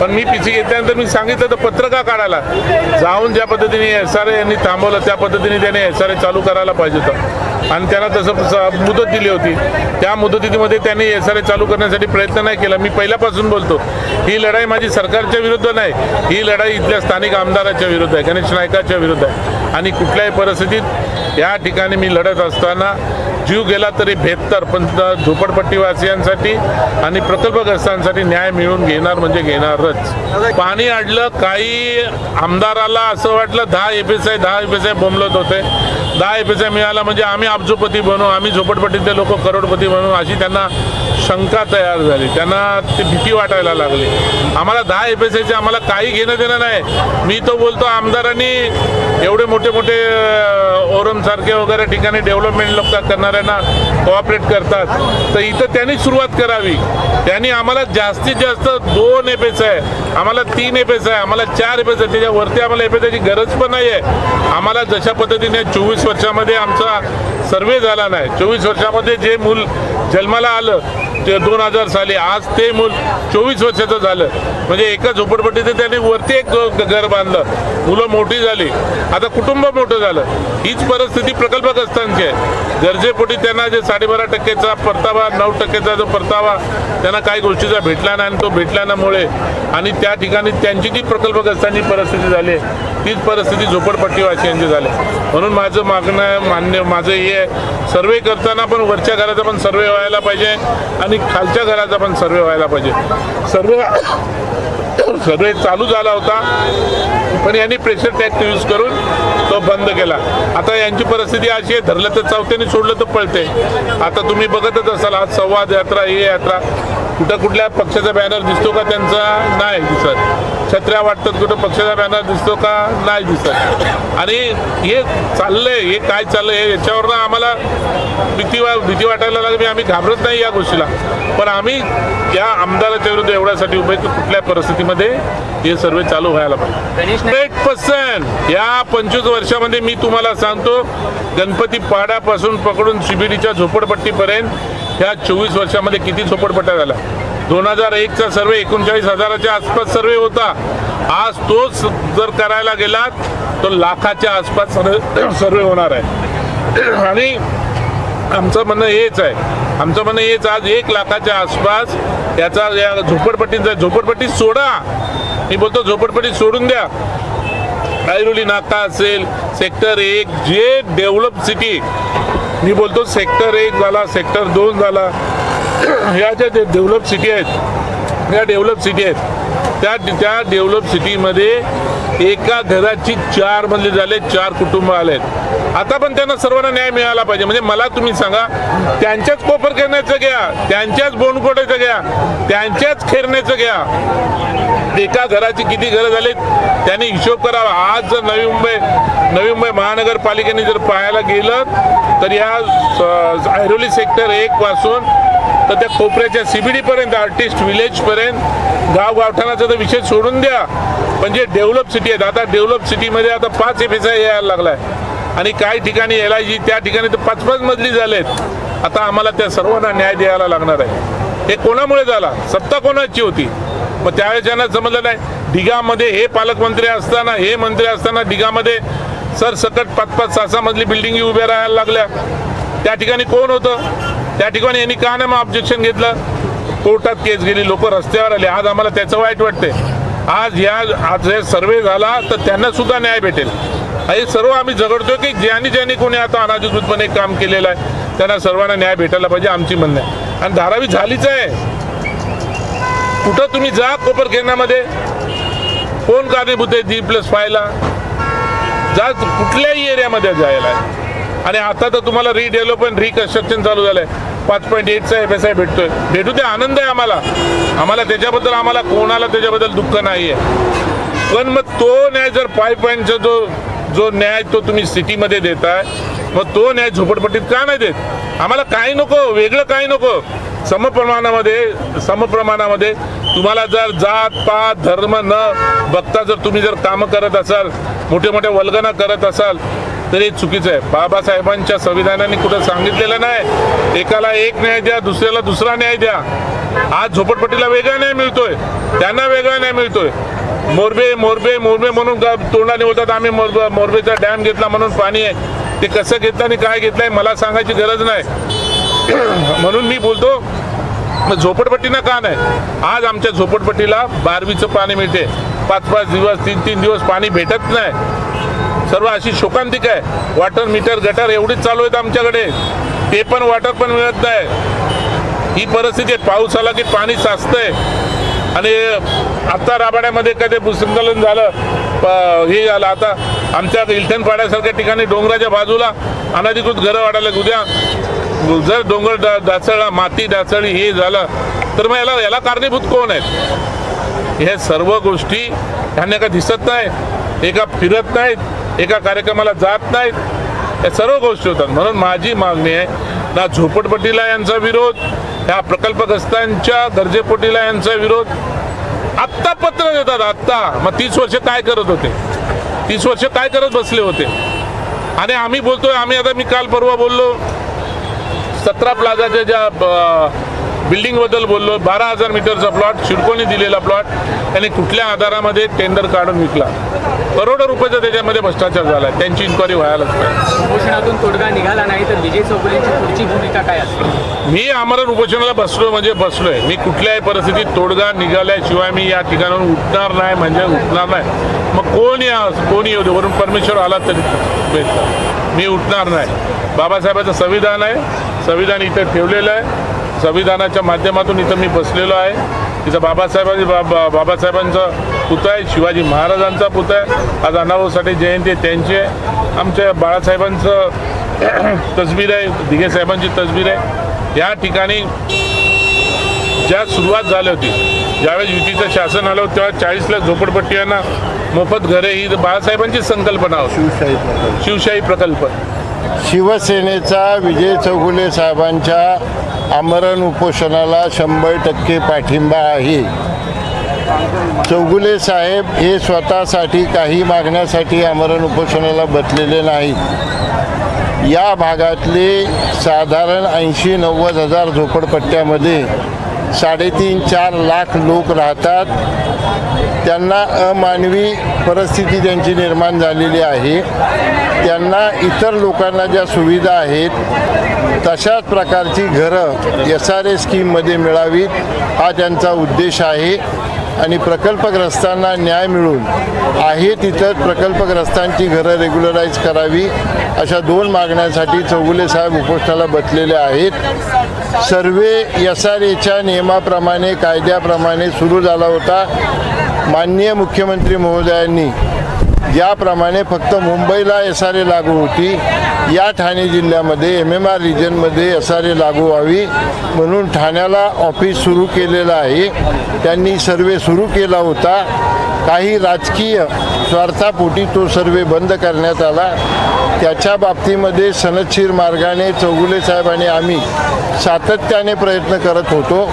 पण मी पिछी घेतल्यानंतर मी सांगितलं तर पत्र का काढायला? जाऊन ज्या पद्धतीने एस आर यांनी थांबवलं त्या पद्धतीने त्याने एस आर चालू करायला पाहिजे होतं. आणि त्याला तसं मुदत दिली होती त्या मुदतीमध्ये त्यांनी एस आर चालू करण्यासाठी प्रयत्न नाही केला. मी पहिल्यापासून बोलतो ही लढाई माझी सरकारच्या विरुद्ध नाही ही लढाई इथल्या स्थानिक आमदाराच्या विरुद्ध आहे गणेश नायकाच्या विरुद्ध आहे. आणि कुठल्याही परिस्थितीत या ठिकाणी मी लढत असताना जीव गेला तरी बेहत्तर पण झोपडपट्टीवासियांसाठी आणि प्रकल्पग्रस्तांसाठी न्याय मिळून घेणार म्हणजे घेणारच. पाणी अडलं काही आमदाराला असं वाटलं दहा एफ एस आय दहा एफ एस आय बोंबलत होते. दहा एफ आय मिळाला म्हणजे आम्ही अब्जोपती बनू आम्ही झोपडपट्टीतले लोक करोडपती बनू अशी त्यांना शंका तयार झाली. त्यांना ती भीती वाटायला लागली. आम्हाला दहा एफ एस आम्हाला काही घेणं देणं नाही. मी तो बोलतो आमदारांनी एवढे मोठे मोठे ओरमसारखे वगैरे ठिकाणी डेव्हलपमेंट लोक करणाऱ्यांना कोऑपरेट करतात. तर इथं त्यांनी सुरुवात करावी. त्यांनी आम्हाला जास्तीत जास्त दोन एफ आहे आम्हाला तीन एफ आहे आम्हाला चार एफ आहे त्याच्यावरती आम्हाला एफ एस गरज पण नाही आहे आम्हाला जशा पद्धतीने चोवीस वर्षामध्ये आमचा सर्वे झाला नाही. चोवीस वर्षामध्ये जे मूल जन्माला आलं ते दोन हजार साली आज ते मूल चोवीस वर्षाचं झालं. म्हणजे एका झोपडपट्टीत त्यांनी वरती एक घर बांधलं. मुलं मोठी झाली. आता कुटुंब मोठं झालं. हीच परिस्थिती प्रकल्पग्रस्तांची आहे. गरजेपोटी त्यांना जे साडेबारा टक्केचा परतावा नऊ टक्केचा जो परतावा त्यांना काही गोष्टीचा भेटला नाही आणि तो भेटल्यामुळे आणि त्या ठिकाणी त्यांची जी प्रकल्पग्रस्तांची परिस्थिती झाली आहे, तीच परिस्थिती झोपडपट्टीवासियांची झाली. म्हणून माझं मागणं आहे, मान्य माझं हे आहे सर्वे करताना पण वरच्या घराचा पण सर्वे व्हायला पाहिजे आणि खालच्या घराचा पण सर्वे व्हायला पाहिजे. सर्वे सर्वे चालू झाला होता पण यांनी प्रेशर टॅक्ट यूज करून तो बंद केला. आता यांची परिस्थिती अशी आहे धरलं तर चौथ्याने सोडलं तर पळते. आता तुम्ही बघतच असाल आज संवाद यात्रा ही यात्रा. कुठं कुठल्या पक्षाचा बॅनर दिसतो का त्यांचा? नाही दिसत. छत्र्या वाटतात कुठं पक्षाचा बॅनर दिसतो का? नाही दिसत. आणि हे चाललंय हे काय चाललंय हे याच्यावरनं आम्हाला भीती वा भीती वाटायला लागली. आम्ही घाबरत नाही या गोष्टीला. पण आम्ही या आमदाराच्या विरुद्ध एवढ्यासाठी उभे की कुठल्या परिस्थितीमध्ये हे सर्वे चालू व्हायला पाहिजे. गणेश हंड्रेड पर्सेंट या पंचवीस वर्षामध्ये मी तुम्हाला सांगतो गणपती पाड्यापासून पकडून शिबिरीच्या झोपडपट्टीपर्यंत ह्या चोवीस वर्षामध्ये किती झोपडपट्ट्या झाल्या? दोन हजार एकचा सर्वे एकोणचाळीस हजाराच्या आसपास सर्वे होता. आज तोच जर करायला गेलात तर लाखाच्या आसपास सर्वे होणार आहे. आणि आमचं म्हणणं हेच आहे. आमचं म्हणणं हेच आज एक लाखाच्या आसपास याचा या झोपडपट्टीचा झोपडपट्टी सोडा. मी बोलतो झोपडपट्टी सोडून द्या. ऐरोली नाका असेल सेक्टर एक जे डेव्हलप सिटी मी बोलतो सेक्टर एक झाला सेक्टर दोन झाला. ह्या ज्या डेव्हलप सिटी आहेत या डेव्हलप सिटी आहेत त्या त्या डेव्हलप सिटीमध्ये एका घराची चार मजले झाले चार कुटुंब आले आता पण त्यांना सर्वांना न्याय मिळाला पाहिजे. म्हणजे मला तुम्ही सांगा त्यांच्याच कोपर करण्याचं घ्या त्यांच्याच बोंडकोटाचं घ्या त्यांच्याच खेरण्याचं घ्या. एका घराची किती घरं झालीत त्यांनी हिशोब करावा. आज जर नवी मुंबई नवी मुंबई महानगरपालिकेने जर पाहायला गेलं तर या ऐरोली सेक्टर एक पासून तर त्या कोपऱ्याच्या सीबीडीपर्यंत आर्टिस्ट विलेजपर्यंत गाव गावठाणाचा तर विषय सोडून द्या. पण जे डेव्हलप सिटी आहेत आता डेव्हलप सिटीमध्ये आता पाच एफ एस आय यायला लागलाय. आणि काही ठिकाणी एल आय जी त्या ठिकाणी तर पाच पाच मजली झालेत. आता आम्हाला त्या सर्वांना न्याय द्यायला लागणार आहे. हे कोणामुळे झाला? सत्ता कोणाची होती? मग त्यावेळेस त्यांना समजलं नाही. डिगामध्ये हे पालकमंत्री असताना हे मंत्री असताना दिघामध्ये सर सकट पाच पाच सहा सहा मजली बिल्डिंग उभ्या राहायला लागल्या. त्या ठिकाणी कोण होतं? त्या ठिकाणी यांनी का नाही मग ऑब्जेक्शन घेतलं? कोर्टात केस गेली लोक रस्त्यावर आले. आज आम्हाला त्याचं वाईट वाटते आज या आज हे सर्वे झाला तर त्यांना सुद्धा न्याय भेटेल. हे सर्व आम्ही झगडतोय की ज्यांनी ज्यांनी कोणी आता अनाधिकृतपणे काम केलेलं आहे त्यांना सर्वांना न्याय भेटायला पाहिजे आमची म्हणणं आहे. आणि धारावी झालीच आहे. कुठं तुम्ही जा कोपर खेळण्यामध्ये? कोण कारणीभूत आहे? जी प्लस फायला जा कुठल्याही एरियामध्ये जायला. आहे आणि आता तर तुम्हाला रिडेव्हलपमेंट रिकन्स्ट्रक्शन चालू झालंय. पाच पॉईंट एटचा एफ एस आय भेटतोय. भेटू ते आनंद आहे आम्हाला. आम्हाला त्याच्याबद्दल आम्हाला कोणाला त्याच्याबद्दल दुःख नाही आहे पण मग तो न्याय जर फाय पॉईंटचा जो जो न्याय तो तुम्ही सिटीमध्ये देताय मग तो न्याय झोपडपट्टीत का नाही देत? आम्हाला काही नको वेगळं काही नको. समप्रमाणामध्ये समप्रमाणामध्ये तुम्हाला जर जात पात धर्म न बघता जर तुम्ही जर कामं करत असाल मोठे मोठे वल्गना करत असाल तरी चुकीचं आहे. बाबासाहेबांच्या संविधानाने कुठं सांगितलेलं नाही एकाला एक न्याय द्या दुसऱ्याला दुसरा न्याय द्या. आज झोपडपट्टीला वेगळा न्याय मिळतोय. त्यांना वेगळा न्याय मिळतोय. मोरबे मोरबे मोरबे म्हणून तोंडाने बोलतात आम्ही मोरब मोरबेचा डॅम घेतला म्हणून पाणी आहे. ते कसं घेतलं आणि काय घेतलंय मला सांगायची गरज नाही. म्हणून मी बोलतो झोपडपट्टीनं का नाही? आज आमच्या झोपडपट्टीला बारवीचं पाणी मिळते. पाच पाच दिवस तीन तीन दिवस पाणी भेटत नाही. सर्व अशी शोकांतिक आहे. वॉटर मीटर गटर एवढीच चालू आहेत आमच्याकडे. ते पण वॉटर पण मिळत नाही. ही परिस्थिती आहे. पाऊस आला की पाणी साचतंय. आणि आता राबाड्यामध्ये कधी भूसंकलन झालं प- हे झालं. आता आमच्या इलठण पाड्यासारख्या ठिकाणी डोंगराच्या बाजूला अनधिकृत घरं वाढायला उद्या जर डोंगर डा ढासळला माती डाचळली हे झालं तर मग याला याला कारणीभूत कोण आहेत? हे सर्व गोष्टी ह्यांना का दिसत नाही एका फिरत नाहीत. एका कार्यक्रमाला जात नाहीत. या सर्व गोष्टी होतात. म्हणून माझी मागणी आहे ना झोपडपट्टीला यांचा विरोध ह्या प्रकल्पग्रस्तांच्या गरजेपोटीला यांचा विरोध. आत्ता पत्र देतात आत्ता. मग तीस वर्ष काय करत होते? तीस वर्ष काय करत बसले होते? आणि आम्ही बोलतोय आम्ही आता मी काल परवा बोललो सतरा प्लाझाच्या ज्या बिल्डिंगबद्दल बोललो बारा हजार मीटरचा प्लॉट शिडकोने दिलेला प्लॉट त्यांनी कुठल्या आधारामध्ये टेंडर काढून विकला? करोडो रुपयाचा त्याच्यामध्ये भ्रष्टाचार झाला त्यांची इन्क्वायरी व्हायलाच पाहिजे. उपोषणातून तोडगा निघाला नाही तर विजय चौगुलेंची पुढची भूमिका काय असेल? मी आमरण उपोषणाला बसलो म्हणजे बसलोय. मी कुठल्याही परिस्थितीत तोडगा निघाल्याशिवाय मी या ठिकाणाहून उठणार नाही म्हणजे उठणार नाही. मग कोण या कोणी येऊ दे? वरून परमेश्वर आला तरी भेटतं. मी उठणार नाही. बाबासाहेबाचं संविधान आहे. संविधान इथं ठेवलेलं आहे. संविधानाच्या माध्यमातून इथं मी बसलेलो आहे. तिथं बाबासाहेबांची बा बा- बाबासाहेबांचा पुतळा आहे. शिवाजी महाराजांचा पुतळा आहे. आज अण्णाभाऊ साठे जयंती आहे त्यांची आहे. आमच्या बाळासाहेबांचं तसबीर आहे दिघे साहेबांची तसबीर आहे. या ठिकाणी ज्या सुरुवात झाली होती ज्यावेळेस युतीचं शासन आलं होतं तेव्हा चाळीस लाख झोपडपट्ट्यांना मोफत घरे ही बाळासाहेबांची संकल्पना होती. शिवशाही प्रकल्प. शिवशाही प्रकल्प. शिवसेनेचा विजय चौगुले साहेबांच्या आमरण उपोषणाला शंभर टक्के पाठिंबा आहे. चौगुले साहेब हे स्वतःसाठी काही मागण्यासाठी आमरण उपोषणाला बसलेले नाहीत. या भागातले साधारण ऐंशी नव्वद हजार झोपडपट्ट्यामध्ये साडेतीन चार लाख लोक राहतात. त्यांना अमानवी परिस्थिती त्यांची निर्माण झालेली आहे. त्यांना इतर लोकांना ज्या सुविधा आहेत तशाच प्रकारची घरं एस आर ए स्कीममध्ये मिळावीत. हा त्यांचा उद्देश आहे. आणि प्रकल्पग्रस्तांना न्याय मिळून आहे तिथं प्रकल्पग्रस्तांची घरं रेग्युलराईज करावी अशा दोन मागण्यांसाठी चौगुले साहेब उपोषणाला बसलेले आहेत. सर्वे एस आर एच्या नियमाप्रमाणे कायद्याप्रमाणे सुरू झाला होता. माननीय मुख्यमंत्री महोदयांनी ज्याप्रमाणे फक्त मुंबईला एस आर ए लागू होती या ठाणे जिल्ह्यामध्ये एम एम आर रिजनमध्ये एस आर ए लागू व्हावी म्हणून ठाण्याला ऑफिस सुरू केलेलं आहे. त्यांनी सर्वे सुरू केला होता. काही राजकीय स्वार्थापोटी तो सर्वे बंद करण्यात आला. त्याच्या बाबतीमध्ये सनदशीर मार्गाने चौगुले साहेब आणि आम्ही सातत्याने प्रयत्न करत होतो.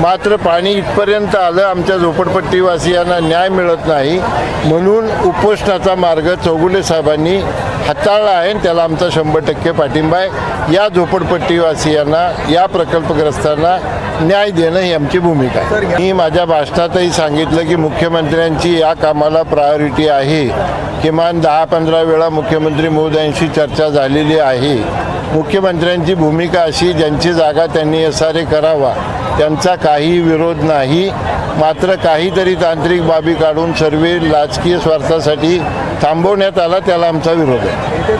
मात्र पाणी इथपर्यंत आलं आमच्या झोपडपट्टीवासियांना न्याय मिळत नाही. म्हणून उपोषणाचा मार्ग चौगुले साहेबांनी हाताळला आहे त्याला आमचा शंभर टक्के पाठिंबा आहे. या झोपडपट्टीवासियांना या प्रकल्पग्रस्तांना न्याय देणं ही आमची भूमिका आहे. मी माझ्या भाषणातही सांगितलं की मुख्यमंत्र्यांची या कामाला प्रायोरिटी आहे. किमान दहा पंधरा वेळा मुख्यमंत्री महोदयांशी चर्चा झालेली आहे. मुख्यमंत्र्यांची भूमिका अशी ज्यांची जागा त्यांनी एस आर ए करावा त्यांचा काही विरोध नाही. मात्र काहीतरी तांत्रिक बाबी काढून सर्वे राजकीय स्वार्थासाठी थांबवण्यात आला त्याला आमचा विरोध आहे.